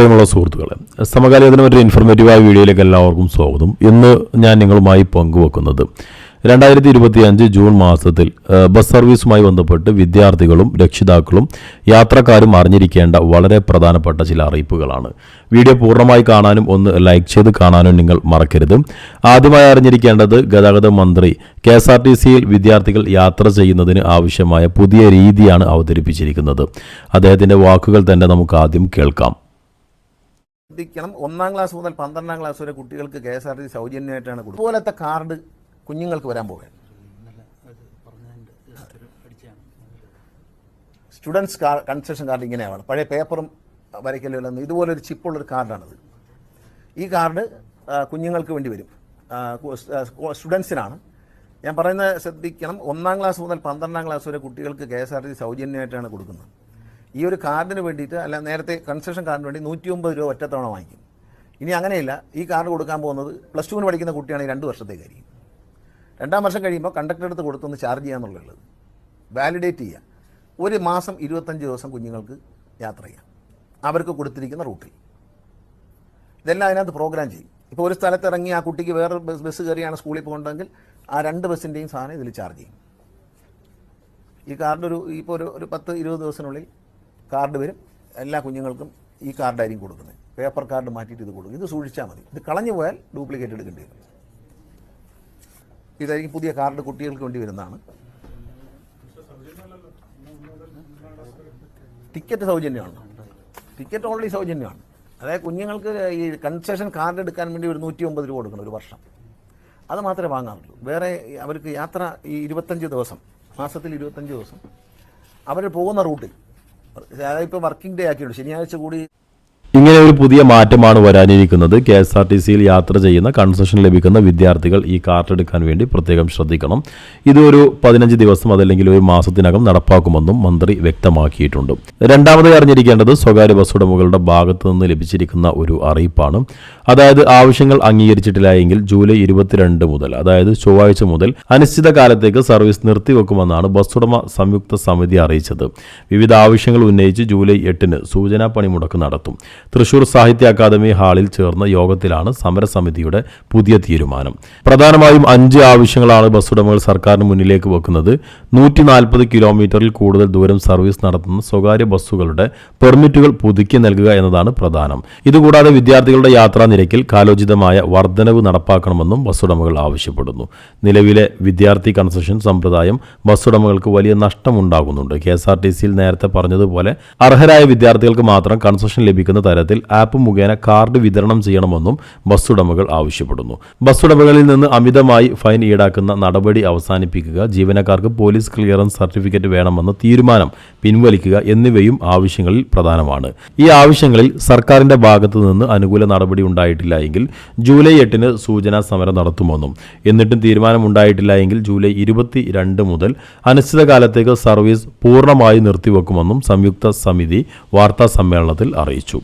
പ്രിയമുള്ള സുഹൃത്തുക്കളെ സമകാലികത്തിന് മറ്റൊരു ഇൻഫോർമേറ്റീവായ വീഡിയോയിലേക്ക് എല്ലാവർക്കും സ്വാഗതം. ഇന്ന് ഞാൻ നിങ്ങളുമായി പങ്കുവെക്കുന്നത് രണ്ടായിരത്തി ഇരുപത്തി അഞ്ച് ജൂൺ മാസത്തിൽ ബസ് സർവീസുമായി ബന്ധപ്പെട്ട് വിദ്യാർത്ഥികളും രക്ഷിതാക്കളും യാത്രക്കാരും അറിഞ്ഞിരിക്കേണ്ട വളരെ പ്രധാനപ്പെട്ട ചില അറിയിപ്പുകളാണ്. വീഡിയോ പൂർണമായി കാണാനും ഒന്ന് ലൈക്ക് ചെയ്ത് കാണാനും നിങ്ങൾ മറക്കരുത്. ആദ്യമായി അറിഞ്ഞിരിക്കേണ്ടത് ഗതാഗത മന്ത്രി കെ എസ് ആർ ടി സിയിൽ വിദ്യാർത്ഥികൾ യാത്ര ചെയ്യുന്നതിന് ആവശ്യമായ പുതിയ രീതിയാണ് അവതരിപ്പിച്ചിരിക്കുന്നത്. അദ്ദേഹത്തിന്റെ വാക്കുകൾ തന്നെ നമുക്ക് ആദ്യം കേൾക്കാം. ശ്രദ്ധിക്കണം. ഒന്നാം ക്ലാസ് മുതൽ പന്ത്രണ്ടാം ക്ലാസ് വരെ കുട്ടികൾക്ക് കെ എസ് ആർ ടി സൗജന്യമായിട്ടാണ് കൊടുക്കുന്നത് ഇതുപോലത്തെ കാർഡ് കുഞ്ഞുങ്ങൾക്ക് വരാൻ പോകുകയാണ് സ്റ്റുഡൻസ് കാർ കൺസെഷൻ കാർഡ് ഇങ്ങനെയാണ്. പഴയ പേപ്പറും വരയ്ക്കലും ഇതുപോലൊരു ചിപ്പുള്ളൊരു കാർഡാണിത്. ഈ കാർഡ് കുഞ്ഞുങ്ങൾക്ക് വേണ്ടി വരും. സ്റ്റുഡൻസിനാണ്. ഞാൻ പറയുന്നത് ശ്രദ്ധിക്കണം. ഒന്നാം ക്ലാസ് മുതൽ പന്ത്രണ്ടാം ക്ലാസ് വരെ കുട്ടികൾക്ക് കെ എസ് ആർ ടി സൗജന്യമായിട്ടാണ് കൊടുക്കുന്നത്. ഈ ഒരു കാർഡിന് വേണ്ടിയിട്ട് അല്ല നേരത്തെ കൺസെഷൻ കാർഡിന് വേണ്ടി നൂറ്റി ഒമ്പത് രൂപ ഒറ്റത്തവണ വാങ്ങിക്കും. ഇനി അങ്ങനെയില്ല ഈ കാർഡ് കൊടുക്കാൻ പോകുന്നത് പ്ലസ് ടുവിന് പഠിക്കുന്ന കുട്ടിയാണെങ്കിൽ രണ്ട് വർഷത്തേക്കായിരിക്കും. രണ്ടാം വർഷം കഴിയുമ്പോൾ കണ്ടക്ടർ എടുത്ത് കൊടുത്തൊന്ന് ചാർജ് ചെയ്യാന്നുള്ളത് വാലിഡേറ്റ് ചെയ്യുക ഒരു മാസം ഇരുപത്തഞ്ച് ദിവസം കുഞ്ഞുങ്ങൾക്ക് യാത്ര ചെയ്യാം. അവർക്ക് കൊടുത്തിരിക്കുന്ന റൂട്ടിൽ ഇതെല്ലാം അതിനകത്ത് പ്രോഗ്രാം ചെയ്യും. ഇപ്പോൾ ഒരു സ്ഥലത്ത് ഇറങ്ങി ആ കുട്ടിക്ക് വേറെ ബസ് ബസ് കയറിയാണ് സ്കൂളിൽ പോകേണ്ടതെങ്കിൽ ആ രണ്ട് ബസ്സിന്റെയും സാധനം ഇതിൽ ചാർജ് ചെയ്യും. ഈ കാർഡ് ഒരു ഇപ്പോൾ ഒരു ഒരു പത്ത് ഇരുപത് ദിവസത്തിനുള്ളിൽ കാർഡ് വരും. എല്ലാ കുഞ്ഞുങ്ങൾക്കും ഈ കാർഡായിരിക്കും കൊടുക്കുന്നത്. പേപ്പർ കാർഡ് മാറ്റിയിട്ട് ഇത് കൊടുക്കും. ഇത് സൂക്ഷിച്ചാൽ മതി. ഇത് കളഞ്ഞു പോയാൽ ഡ്യൂപ്ലിക്കേറ്റ് എടുക്കേണ്ടി വരും. ഇതായിരിക്കും പുതിയ കാർഡ് കുട്ടികൾക്ക് വേണ്ടി വരുന്നതാണ്. ടിക്കറ്റ് സൗജന്യമാണ്. ടിക്കറ്റ് ഓൾറെഡി സൗജന്യമാണ്. അതായത് കുഞ്ഞുങ്ങൾക്ക് ഈ കൺസെഷൻ കാർഡ് എടുക്കാൻ വേണ്ടി ഒരു നൂറ്റി ഒമ്പത് രൂപ കൊടുക്കണം ഒരു വർഷം. അത് മാത്രമേ വാങ്ങാറുള്ളൂ. വേറെ അവർക്ക് യാത്ര ഈ ഇരുപത്തഞ്ച് ദിവസം മാസത്തിൽ ഇരുപത്തഞ്ച് ദിവസം അവർ പോകുന്ന റൂട്ടിൽ ഇപ്പോൾ വർക്കിംഗ് ഡേ ആക്കിയിട്ടുണ്ട്. ശനിയാഴ്ച കൂടി ഇങ്ങനെ ഒരു പുതിയ മാറ്റമാണ് വരാനിരിക്കുന്നത്. കെ എസ് ആർ ടി സിയിൽ യാത്ര ചെയ്യുന്ന കൺസെഷൻ ലഭിക്കുന്ന വിദ്യാർത്ഥികൾ ഈ കാർഡ് എടുക്കാൻ വേണ്ടി പ്രത്യേകം ശ്രദ്ധിക്കണം. ഇത് ഒരു പതിനഞ്ച് ദിവസം അതല്ലെങ്കിൽ ഒരു മാസത്തിനകം നടപ്പാക്കുമെന്നും മന്ത്രി വ്യക്തമാക്കിയിട്ടുണ്ട്. രണ്ടാമത് അറിഞ്ഞിരിക്കേണ്ടത് സ്വകാര്യ ബസ് ഉടമകളുടെ ഭാഗത്തു നിന്ന് ലഭിച്ചിരിക്കുന്ന ഒരു അറിയിപ്പാണ്. അതായത് ആവശ്യങ്ങൾ അംഗീകരിച്ചിട്ടില്ല എങ്കിൽ ജൂലൈ ഇരുപത്തിരണ്ട് മുതൽ അതായത് ചൊവ്വാഴ്ച മുതൽ അനിശ്ചിത കാലത്തേക്ക് സർവീസ് നിർത്തിവെക്കുമെന്നാണ് ബസ് ഉടമ സംയുക്ത സമിതി അറിയിച്ചത്. വിവിധ ആവശ്യങ്ങൾ ഉന്നയിച്ച് ജൂലൈ എട്ടിന് സൂചനാ പണിമുടക്ക് നടത്തും. തൃശൂർ സാഹിത്യ അക്കാദമി ഹാളിൽ ചേർന്ന യോഗത്തിലാണ് സമരസമിതിയുടെ പുതിയ തീരുമാനം. പ്രധാനമായും അഞ്ച് ആവശ്യങ്ങളാണ് ബസ് ഉടമകൾ സർക്കാരിന് മുന്നിലേക്ക് വെക്കുന്നത്. നൂറ്റി നാൽപ്പത് കിലോമീറ്ററിൽ കൂടുതൽ ദൂരം സർവീസ് നടത്തുന്ന സ്വകാര്യ ബസ്സുകളുടെ പെർമിറ്റുകൾ പുതുക്കി നൽകുക എന്നതാണ് പ്രധാനം. ഇതുകൂടാതെ വിദ്യാർത്ഥികളുടെ യാത്രാ നിരക്കിൽ കാലോചിതമായ വർധനവ് നടപ്പാക്കണമെന്നും ബസ് ഉടമകൾ ആവശ്യപ്പെടുന്നു. നിലവിലെ വിദ്യാർത്ഥി കൺസെഷൻ സമ്പ്രദായം ബസ് ഉടമകൾക്ക് വലിയ നഷ്ടമുണ്ടാകുന്നുണ്ട്. കെ എസ് ആർ ടി സിയിൽ നേരത്തെ പറഞ്ഞതുപോലെ അർഹരായ വിദ്യാർത്ഥികൾക്ക് മാത്രം കൺസെഷൻ ലഭിക്കുന്ന തരത്തിൽ ആപ്പ് മുഖേന കാർഡ് വിതരണം ചെയ്യണമെന്നും ബസ് ഉടമകൾ ആവശ്യപ്പെടുന്നു. ബസ് ഉടമകളിൽ നിന്ന് അമിതമായി ഫൈൻ ഈടാക്കുന്ന നടപടി അവസാനിപ്പിക്കുക ജീവനക്കാർക്ക് പോലീസ് ക്ലിയറൻസ് സർട്ടിഫിക്കറ്റ് വേണമെന്ന തീരുമാനം പിൻവലിക്കുക എന്നിവയും ആവശ്യങ്ങളിൽ പ്രധാനമാണ്. ഈ ആവശ്യങ്ങളിൽ സർക്കാരിന്റെ ഭാഗത്തു നിന്ന് അനുകൂല നടപടി ഉണ്ടായിട്ടില്ല എങ്കിൽ ജൂലൈ എട്ടിന് സൂചനാ സമരം നടത്തുമെന്നും എന്നിട്ടും തീരുമാനമുണ്ടായിട്ടില്ല എങ്കിൽ ജൂലൈ ഇരുപത്തി രണ്ട് മുതൽ അനിശ്ചിതകാലത്തേക്ക് സർവീസ് പൂർണമായി നിർത്തിവെക്കുമെന്നും സംയുക്ത സമിതി വാർത്താ സമ്മേളനത്തിൽ അറിയിച്ചു.